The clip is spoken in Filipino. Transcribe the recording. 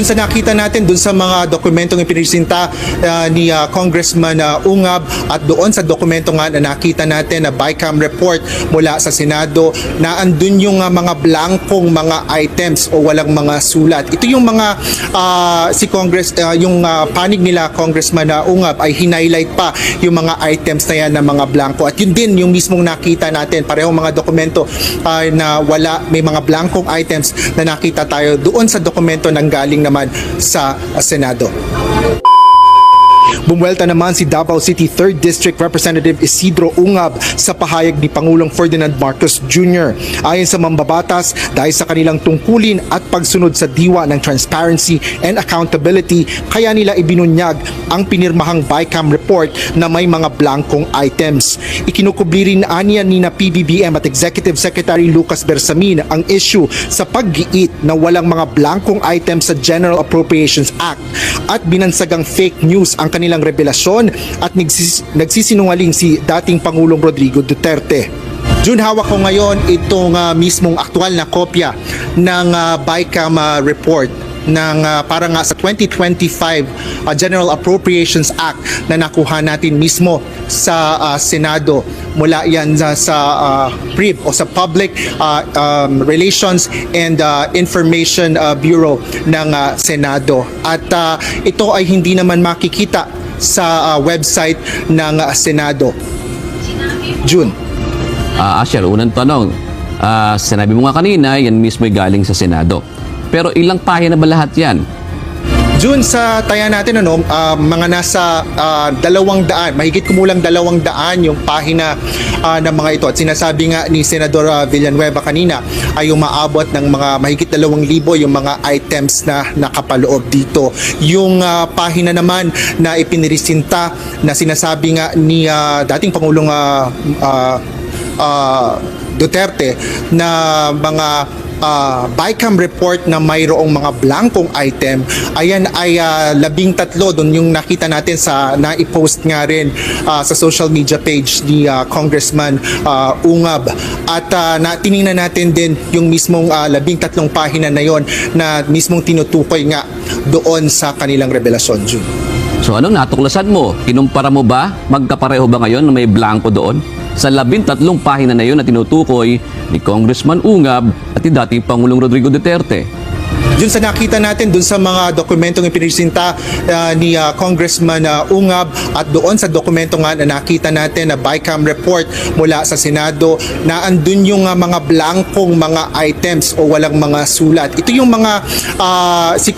Dun sa nakita natin, dun sa mga dokumentong ipinisinta uh, ni uh, Congressman uh, Ungab at doon sa dokumento nga na nakita natin na BICAM report mula sa Senado na andun yung uh, mga blankong mga items o walang mga sulat. Ito yung mga uh, si Congress, uh, yung uh, panig nila Congressman uh, Ungab ay hinighlight pa yung mga items na yan na mga blanco. At yun din yung mismong nakita natin, parehong mga dokumento uh, na wala, may mga blankong items na nakita tayo doon sa dokumento nang galing naman sa Senado. Bumwelta naman si Davao City 3rd District Representative Isidro Ungab sa pahayag ni Pangulong Ferdinand Marcos Jr. Ayon sa mambabatas, dahil sa kanilang tungkulin at pagsunod sa diwa ng transparency and accountability, kaya nila ibinunyag ang pinirmahang BICAM report na may mga blankong items. Ikinukubli rin aniya ni na PBBM at Executive Secretary Lucas Bersamin ang issue sa paggiit na walang mga blankong items sa General Appropriations Act at binansagang fake news ang kanilang revelasyon at nagsis- nagsisinungaling si dating Pangulong Rodrigo Duterte. Jun, hawak ko ngayon itong ah, mismong aktual na kopya ng ah, BICAM ah, report ng ah, para nga sa 2025 ah, General Appropriations Act na nakuha natin mismo sa ah, Senado mula yan sa, sa ah, PRIB o sa Public ah, um, Relations and ah, Information ah, Bureau ng ah, Senado at ah, ito ay hindi naman makikita sa ah, website ng ah, Senado June Ah, Asher, unang tanong. Ah, sinabi mo nga kanina, yan mismo ay galing sa Senado. Pero ilang pahina ba lahat yan? June sa taya natin ano, ah, mga nasa ah, dalawang daan, mahigit kumulang dalawang daan yung pahina ah, ng mga ito. At sinasabi nga ni Senador Villanueva kanina ay umaabot ng mga mahigit dalawang libo yung mga items na nakapaloob dito. Yung ah, pahina naman na ipinirisinta na sinasabi nga ni ah, dating Pangulong ah, ah, ah, Duterte na mga uh, BICAM report na mayroong mga blankong item, ayan ay ah, labing tatlo doon yung nakita natin sa na-post nga rin ah, sa social media page ni ah, Congressman ah, Ungab. At ah, na, tiningnan natin din yung mismong ah, labing tatlong pahina na yon na mismong tinutukoy nga doon sa kanilang revelasyon. So anong natuklasan mo? Kinumpara mo ba? Magkapareho ba ngayon na may blanco doon? Sa labintatlong pahina na yun na tinutukoy ni Congressman Ungab at ni dating Pangulong Rodrigo Duterte. Dun sa nakita natin, dun sa mga dokumentong ipinisinta uh, ni uh, Congressman uh, Ungab at doon sa dokumento nga na nakita natin na BICAM report mula sa Senado na andun yung uh, mga blankong mga items o walang mga sulat. Ito yung mga uh, si